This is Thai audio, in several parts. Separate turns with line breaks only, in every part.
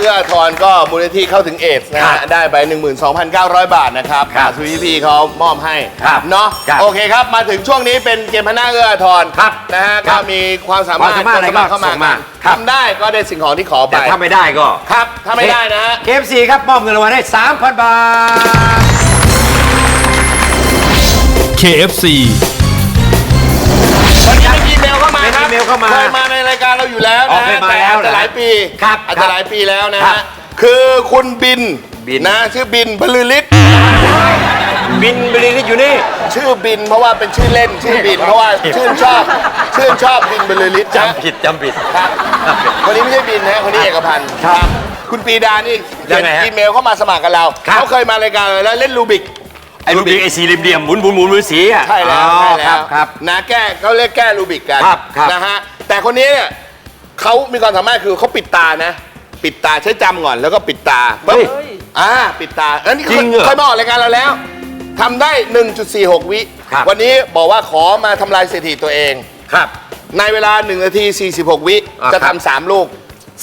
อื้ออาทรก็มูลนิธิเข้าถึงเอดส์นะ
ครั
ฮะ
บ
ได้ไป 12,900 บาทนะครับ
ครับ
สุวิพีเขามอบให้
ครับ
เนาะ
ครับ
โอเคครับ มาถึงช่วงนี้เป็นเกมพนักเอื้ออาทร
ครับ
นะฮะ
ครั
ก็
บ
มีความสามารถ
ความสามารถอะไรก็
เข้ามา
ส่งมา
กัน
ครับ
ทำได้ก็ได้สิ่งของที่ขอไป
แต่ถ้าไม่ได้ก็
ครับถ้าไม่ได้นะฮะ
เกมสี่ครับมอบเงินรางวัลให้ 3,000 บาท
KFC
ลเข้ามา
เค
ยมาในรายการเราอยู่แล้ว
อ๋อ
นะ
เคยมา
แต่
แล้ว
อาจจะหลายปี
ครับ
อาจ
ครั
จะ
บ
หลายปีแล้วนะ
ครั
ฮะ
บ
คือคุณบิน
บิน
นะชื่อบินบรรลือฤทธิ์
บินบริลิตอยู่นี่
ชื่อบินเพราะว่าเป็นชื่อเล่นชื่อบินเพราะว่าชื่นชอบชื่นชอบบินบรรลือฤทธิ์นะ
จำผิดจำผิด
ครับคนนี้ไม่ใช่บินนะ คนนี้เอกพันธ์
ครับ
คุณปีดานี่
ยังไงฮะ
อีเมลเข้ามาสมัครกับเรา
ครับ
เขาเคยมารายการเราแล้วเล่นรูบิก
ไอ้รูบิกไอ้สี่เหลี่ยมๆหมุนหมุนหมุนหมุนสีอะ
ใช่แล้ว
อ๋อ
ใช่แล้
ครั
ว
บครับ
นะแก้เขาเรียกแก้รูบิกกัน
ครับครับ
นะฮะแต่คนนี้เนี่ยเขามีความสามารถคือเขาปิดตานะ ปิดตาใช้จำก่อนแล้วก็ปิดตาปุ๊บ
เฮ้ย
อ่าปิดตาแล้วนี่
จริงเหรอ
เคยมาออกรายการเราแล้วทำได้ 1.46 วิ
ครับ
วันนี้บอกว่าขอมาทำลายสถิติตัวเอง
ครับ
ในเวลา 1 นาที 46 วิ
อ่า
จะ
ครับ
ทำสามลูก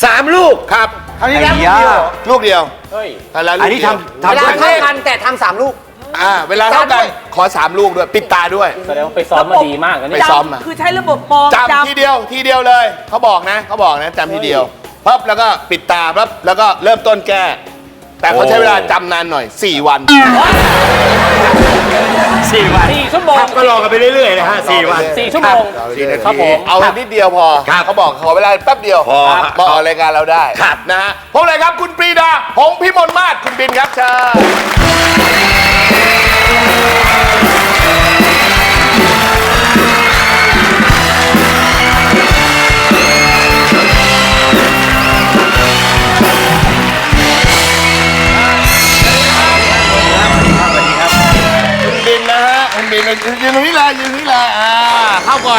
สามลูก
ครับ
คราวนี้แล้วลูกเดียว
ลูกเดียว
เฮ้ย
แล้วลูก
อันนี้
เดียว
ทำ
เวลา
ทำ
เท่ากันแต่ทำสามลูก
อ่าเวลาเท่ากันขอสามลูกด้วย ปิดตาด้วย
แสดงว่าไปซ้อมมาดีมากนะ
ไป
เนี่ย
ซ้อมมา
คือใช้ระบบมอง
จำทีเดียวทีเดียวเลย เขาบอกนะเขาบอกนะจำทีเดียวปั๊บแล้วก็ปิดตาปั๊บแล้วก็เริ่มต้นแก้ แต่เขาใช้เวลาจำนานหน่อย 4 วัน
สี่วัน
สี่ชั่วโมง
ครับก็รอกันไปเรื่อยๆนะฮะสี่วัน
สี่ชั่วโมง
สี่นา
ครั
ที
บผม
เอานิดเดียวพอ
ครับ
เขาบอกขอเวลาแป๊บเดียว
พอ
มาออกรายการเราได้
ครับ
นะฮะพบเลยครับคุณปรีดาหงส์พิมลมาศคุณบินครับเชิญ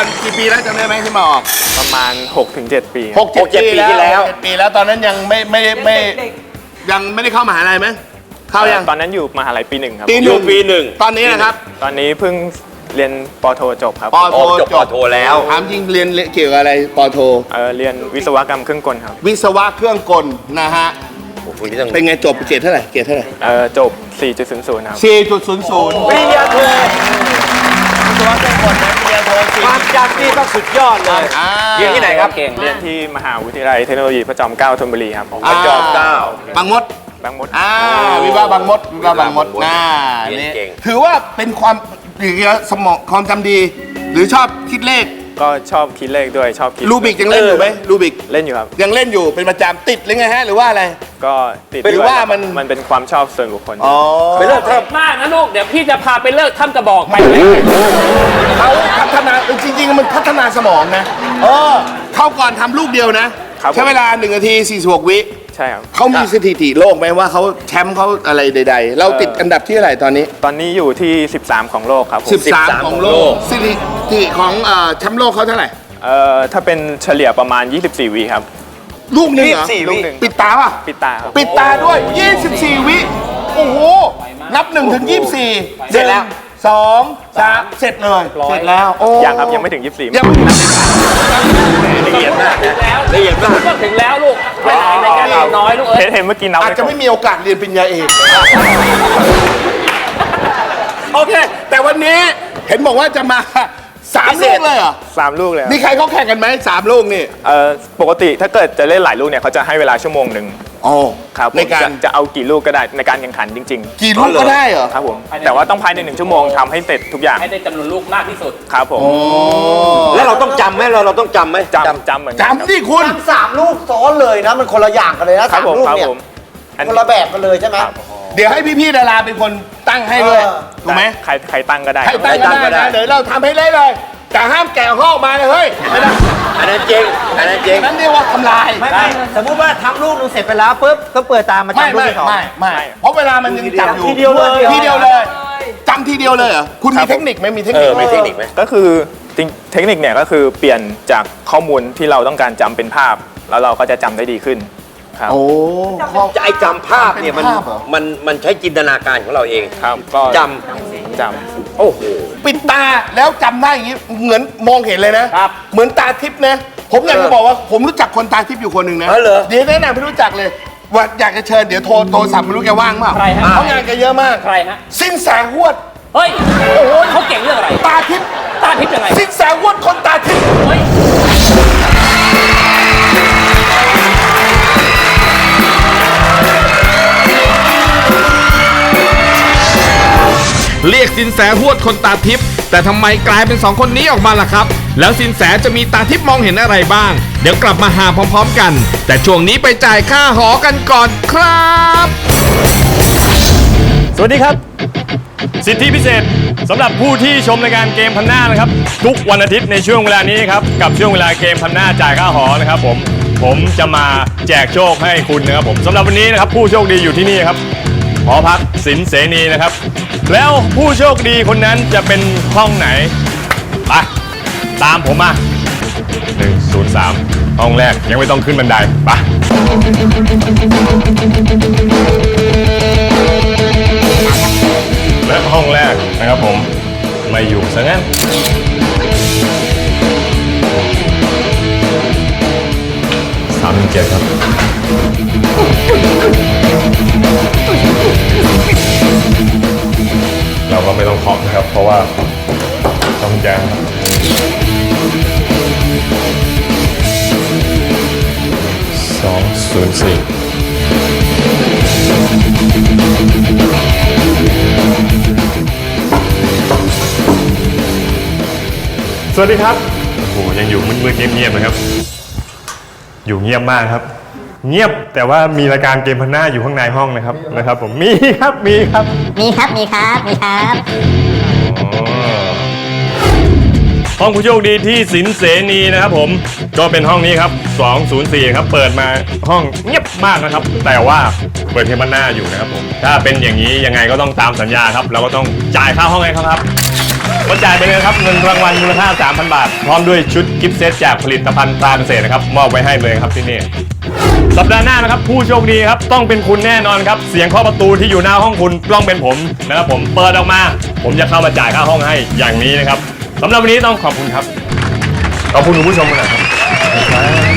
อนกี่ปีแล้วจำได้ไหมที่มาออก
ประมาณ 6-7 ปีครับ
หกเจ็ด
หกเจ็ด
ปี
ปีที่แล้ว
หกเจ็ดปีแล้วตอนนั้นยังไม่ไม่ไม่
เด็ก
ยังไม่ได้เข้ามหาลัยไหมเข้ายัง
ตอนนั้นอยู่มหาลัยปีหนึ่งครับ
ปีห
อยู่
นึ่ง
ปีหนึ่ง
ตอนนี้นะครับ
ตอนนี้เพิ่งเรียนปอโทจบครับ
ปอโท
ออกจบปอโทแล้ว
ถามจริงเรียนเกี่ยวกับอะไรปอโท
เอ่อเรียนวิศวกรรมเครื่องกลครับ
วิศวะเครื่องกลนะฮะ
โอ้โหนี่ต้อง
เป็นไงจบเกรดเท่าไหร่เกรดเท่าไหร่
เอ่อจบ 4.00ครับ
4.00
ปริญญาโท
วิศวะเครื่องกลนะปริญญาโท
ความจำนี่ต้องสุดยอดเลย
อ่า
เรียนที่ไหนครับ
เก่ง
เรียนที่มหาวิทยาลัยเทคโนโลยีพระจอมเกล้าธนบุรีครับ
อ่า
จอมเกล้า
บางมด
บางมด
อ่าวิวาบางมดวิวาบางมด
วิวาบางมด
น่า
เรียน
นี่
เก่ง
ถือว่าเป็นความอย่างเงี้ยสมองความจำดี หรือชอบคิดเลข
ก็ชอบคิดเลขด้วยชอบคิด
รูบิกยังเล่นอยู่ไหมรูบิก
เล่นอยู่ครับ
ยังเล่นอยู่เป็นประจำติดหรือไงฮะหรือว่าอะไร
ก็ติด
หรือว่ามัน
มันเป็นความชอบส่วนบุคคล
อ๋อ
ไปเลิกเทอม
มากนะลูกเดี๋ยวพี่จะพาไปเลิกถ้ำกระบอกไป
เขาพัฒนาจริง ๆ มันพัฒนาสมองนะเออเข้าก่อนทำลูกเดียวนะ
ครับ
ใช้เวลา1นาที46วิ
ใช่ครับ
เขามีสถิติโลกไหมว่าเขาแชมป์เขาอะไรใด ๆ เราติดอันดับที่เท่าไหร่ตอนนี้
ตอนนี้อยู่ที่ 13 ของโลกครับผม
13 ของโลกสถิติของเอ่อแชมป์โลกเขาเท่าไหร่
เอ่อถ้าเป็นเฉลี่ยประมาณ 24 วิครับ
ลูกหนึ่งเหรอ
24
ลูกหนึ่ง
ปิดตาป่ะ
ปิดตาครับ
ปิดตาด้วย 24 วิ โอ้โห นับ1ถึง24
เสร็จแล้ว
สองสามเสร็จเลย เสร็จแล้วโอ้
ยังครับยังไม่ถึง 24
ยังไม่ถึง
ละเอียดมาก
ถึงแล้ว
ละเอียดมาก
ก็ถึงแล้วลูกไปไหนในการเราน้อยลูกเอ้
เห็
ย
นเห็นเมื่อกี้นับ
อาจจะไม่มีโอกาสเรียนปริญญาเอกโอเค แต่วันนี้เห็นบอกว่าจะมาสามลูกเลยเหรอ
สามลูกเลยครับ
มีใครเขาแข่งกันไหมสามลูกนี่
เอ่อปกติถ้าเกิดจะเล่นหลายลูกเนี่ยเขาจะให้เวลาชั่วโมงหนึ่ง
อ๋อ
ครับผม
ในการ
จะจะเอากี่ลูกก็ได้ในการแข่งขันจริง
กี่ลูกก็ได้เหรอ
ๆครับผมแต่ว่าต้องภายในหนึ่งชั่วโมงทำให้เสร็จทุกอย่าง
ให้ได้จำนวนลูกมากที่สุด
ครับผม
แล้วเราต้องจำไหมเราเราต้องจำไหม
จำจำเหมือนกัน
จำที่คุณ
ทำสามลูกซ้อนเลยนะ มันคนละอย่างกันเลยนะ
ครั
สา
บ
ม
ผม
ลูก
ครับ
เนี่ย
ผมอัน
คนละแบบกันเลยใช่ไหม
เดี๋ยวให้พี่ๆดาราเป็นคนตั้งให้ด้วย
เออ
ถูกไหม
ใครใครตั้งก็ได้
ใครตั้งก็ได้นะเดี๋ยวเราทำให้เละเลย แต่ห้ามแกะห้องมาเลยเฮ้ยไม่ได้
อันนั้นเจ๊งอันนั้นเจ๊ง
นั่นเรียกว่าทำลาย
ไม่ไม่สมมุติว่าทำลูกหนึงเสร็จไปแล้วปุ๊บก็เปิดตามมา
ไม่
จำลูก
ไม่
ที่สอง
ไม่ไม่เพราะเวลามันยังจำอยู่
ทีเดียวเลย
ทีเดียวเลยจำทีเดียวเลยเหรอคุณมีเทคนิคไหมมีเทค
เอ
นิค
อ
ไหม
มีเทคนิคไหม
ก็คือจริงเทคนิคเนี่ยก็คือเปลี่ยนจากข้อมูลที่เราต้องการจำเป็นภาพ แล้วเราก็จะจำได้ดีขึ้น ครับ
โอ้
จะไอจำภาพเนี่ยมัน
เป็นภาพเหรอ
มันมันใช้จินตนาการของเราเอง
ครับก็
จ
จำ
โอ้โห
ปิดตาแล้วจำได้อย่างนี้เหมือนมองเห็นเลยนะครับเหมือนตาทิพย์นะ ผมอยากจะบอกว่าผมรู้จักคนตาทิพย์อยู่คนหนึ่งนะ
อ๋อเหรอ
เดี๋ยวแนะนำให้รู้จักเลยว่าอยากจะเชิญเดี๋ยวโทรโทรศัพท์ไม่รู้แกว่างเปล่า
ใครฮะ
เพราะงานแกเยอะมาก
ใครฮะ
สิ้นแสหวด
เฮ้ย เรี
ย
กสินแสหวดคนตาทิพย์แต่ทำไมกลายเป็นสองคนนี้ออกมาล่ะครับ แล้วสินแสจะมีตาทิพย์มองเห็นอะไรบ้าง เดี๋ยวกลับมาหาพร้อมๆกัน แต่ช่วงนี้ไปจ่ายค่าหอกันก่อนครับ
สวัสดีครับ สิทธิพิเศษสำหรับผู้ที่ชมรายการเกมพันหน้านะครับ ทุกวันอาทิตย์ในช่วงเวลานี้ครับ กับช่วงเวลาเกมพันหน้าจ่ายค่าหอนะครับผมผมจะมาแจกโชคให้คุณนะครับผมสำหรับวันนี้นะครับผู้โชคดีอยู่ที่นี่ครับหอพักสินเสนีนะครับ แล้วผู้โชคดีคนนั้นจะเป็นห้องไหน ไป ตามผมมา 103 ห้องแรกยังไม่ต้องขึ้นบันไดไปและห้องแรกนะครับผมไม่อยู่ซะงั้น สามเจ็ดครับ เราก็ไม่ต้องเคาะนะครับ เพราะว่าต้องแจ้งสองศูนย์สี่สวัสดีครับ โอ้โหยังอยู่มืดๆเงียบๆนะครับ อยู่เงียบมากครับ เงียบแต่ว่ามีรายการเกมพันหน้าอยู่ข้างในห้องนะครับนะครับ ผมมีครับมีครับ
มีครับมีครับมีครับ
ห้องผู้โชคดีที่สินเสนีนะครับผมก็เป็นห้องนี้ครับ 204 ครับเปิดมาห้องเงียบมากนะครับ แต่ว่าเปิดเทมันหน้าอยู่นะครับผมถ้าเป็นอย่างนี้ยังไงก็ต้องตามสัญญาครับ เราก็ต้องจ่ายค่าห้องให้เขาครับ ก็จ่ายไปเลยครับเงินรางวัลมูลค่า 3,000 บาท พร้อมด้วยชุดกิฟต์เซตจากผลิตภัณฑ์ตราเกษตรนะครับ มอบไว้ให้เลยครับที่นี่ สัปดาห์หน้านะครับ ผู้โชคดีครับ ต้องเป็นคุณแน่นอนครับ เสียงเคาะประตูที่อยู่หน้าห้องคุณต้องเป็นผมนะครับผมเปิดออกมา ผมจะเข้ามาจ่ายค่าห้องให้อย่างนี้นะครับสำหรับวันนี้ต้องขอบคุณครับขอบคุณคุณผู้ชมกันนะครับ